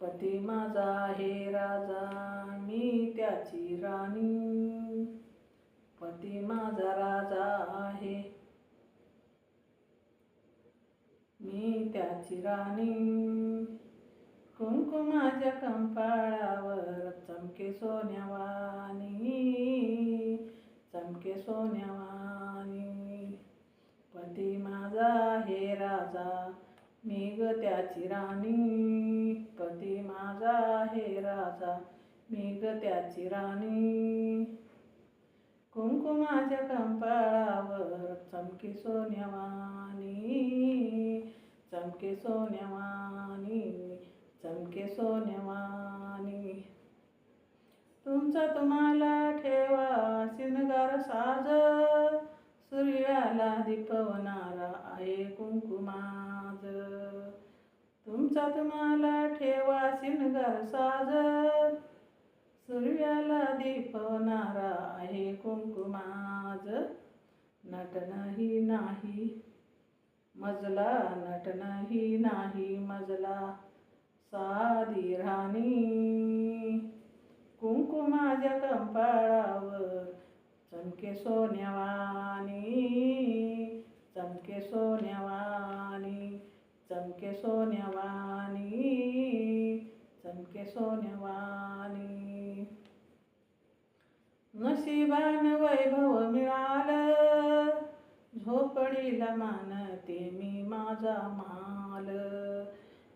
पती माझा आहे राजा मी त्याची राणी. पती माझा राजा आहे. मी त्याची राणी. कुंकुमाच्या कंपाळावर चमके सोन्यावानी चमके सोन्यावानी पती माझा हे राजा मी ग त्याची राणी. पती माझा आहे राजा मी ग त्याची राणी कुंकुमाच्या कंपाळावर चमके सोन्यावानी चमके सोन्यावानी चमके सोन्यावानी तुमचा तुम्हाला ठेवा शिनगार साज सूर्याला दीपवणारा आहे कुंकुमा तुमचा तुम्हाला ठेवा शिनगार साज सूर्याला दीपवणारा आहे कुंकुमाज. नटनही नाही मजला नटनही नाही मजला साधी राणी. कुंकुमाच्या कंपाळावर चमके सोन्यावानी चमके सोन्यावानी चमके सोन्यावानी चमके सोन्यावानी. नशिबान वैभव मिळालं झोपडीला मानते मी माझा माल.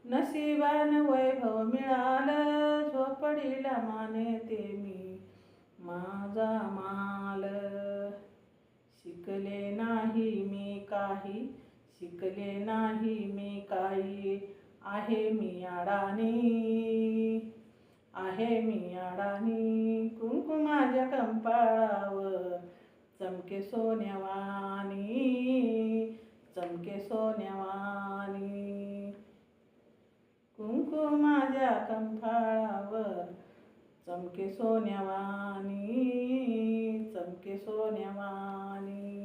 नशिबान वैभव मिळालं झोपडीला मानते मी माझा माल. शिकले नाही मी काही शिकले नाही मी काही. आहे मी अडाणी. आहे मी अडाणी. कुंकुमाच्या कंपाळावर. चमके सोन्यावानी चमके सोन्यावानी कुंकुमाच्या कंपाळावर. चमके सोन्यावानी चमके सोन्यावानी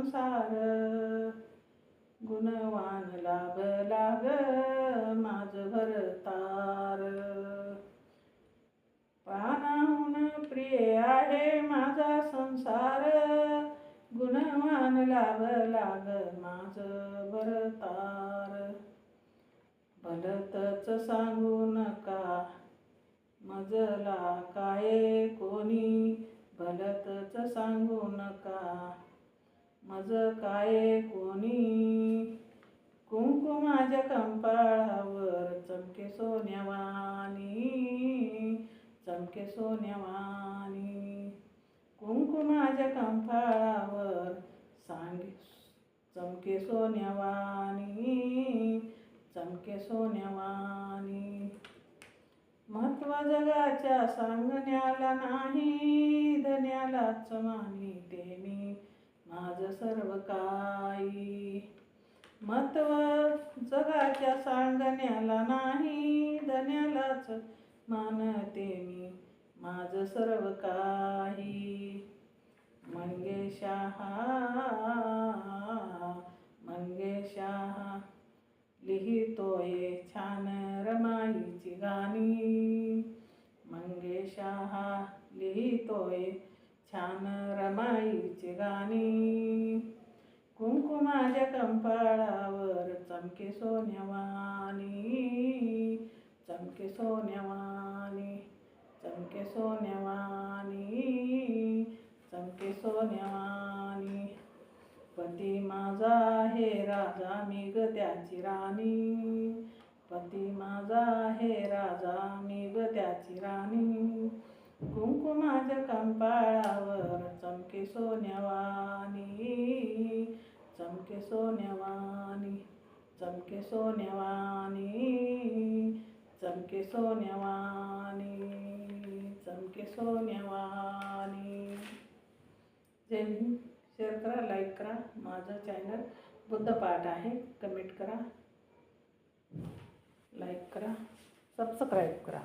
संसार गुणवान लाभ लाग माझ भरतार. पानाहून प्रिय आहे माझा संसार गुणवान लाभ लाग माझ भरतार. भलतच सांगू नका मजला काय कोणी? भलतच सांगू नका मज काय कोणी? कुंकुमाच्या कंपाळावर चमके सोन्यावानी चमके सोन्यावानी. कुंकुमाच्या कंपाळावर सांगे चमके सोन्यावानी चमके सोन्यावानी. महत्त्व जगाच्या सांगण्याला नाही धन्यालाच मानिते मी. माझ सर्व काही. महत्त्व जगाच्या सांगण्याला नाही धन्यालाच मानते मी. माझ सर्व काही. मंगेशा मंगेशा लिहितोय छान रमाईची गाणी. मंगेशा लिहितोय छान रमा गाणी. कुंकुमाच्या कंपाळावर चमके सोन्यावानी चमके सोन्यावानी चमके सोन्यावानी चमके सोन्यावानी पती माझा हे राजा मी ग त्याची राणी. पती माझा हे राजा मी ग त्याची राणी. कुंकुमाच्या कंपाळावर चमके सोन्यावानी चमके सोन्यावानी चमके सोन्यावानी चमके सोन्यावानी चमके सोन्यावानी जय हिंद. शेअर करा लाईक करा. माझं चॅनल बुद्धपाठ आहे. कमेंट करा. लाईक करा. सबस्क्राईब करा.